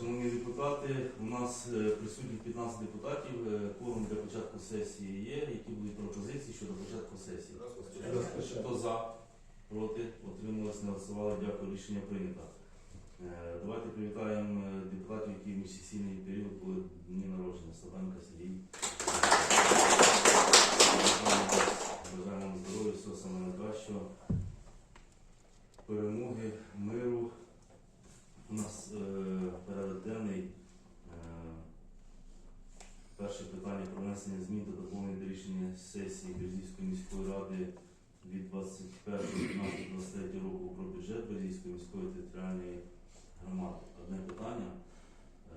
Шановні депутати, у нас е, присутні 15 депутатів. Е, Кворум для початку сесії є. Які будуть пропозиції щодо початку сесії? Хто за? Проти? Утрималися, не голосували. Дякую. Рішення прийнято. Е, Давайте привітаємо депутатів, які в міжсесійний період були дні народження. Слабенка Сергій. Бажаємо здоров'я, всього найкращого. Перемоги, миру. У нас е, порядок денний. Е, перше питання про внесення змін та доповнень до рішення сесії Березівської міської ради від 21.12.23 року про бюджет Березівської міської територіальної громади. Одне питання. Е,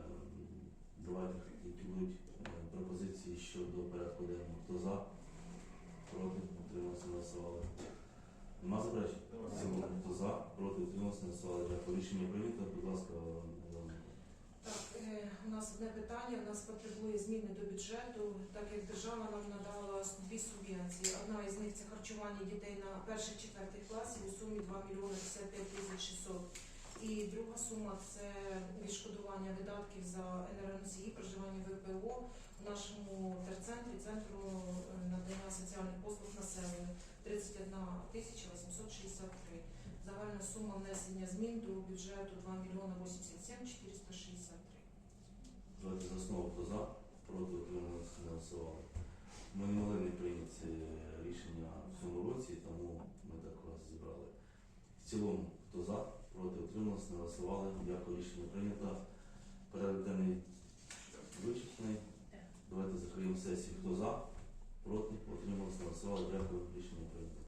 давайте, які будуть е, пропозиції щодо порядку денного. Хто за? Проти? Утримався, голосували. Нема заперечень? Хто за? Проти? Утримався, голосували. Дякую. Рішення прийнято. Будь ласка, у нас одне питання. У нас потребує зміни до бюджету, так як держава нам надала дві субвенції. Одна із них це харчування дітей на перших четвертих класів у сумі 2 мільйони 55 тисяч 600. І друга сума це відшкодування видатків за енергоносії проживання ВПО в нашому терцентрі, центру е, надання соціальних послуг населенню 31 тисяча 863. Загальна сума внесення змін до бюджету 2 мільйони 87 463. Давайте за основу. Хто за? Проти? Голосували. Ми не могли не прийняти рішення в цьому році, тому ми так вас зібрали. В цілому, хто за? Проти? Утрималися, не голосували. Дякую. Рішення прийнято. Порядок денний вичерпний. Давайте закриємо сесію. Хто за? Проти? Утрималися, не голосували. Дякую. Рішення прийнято.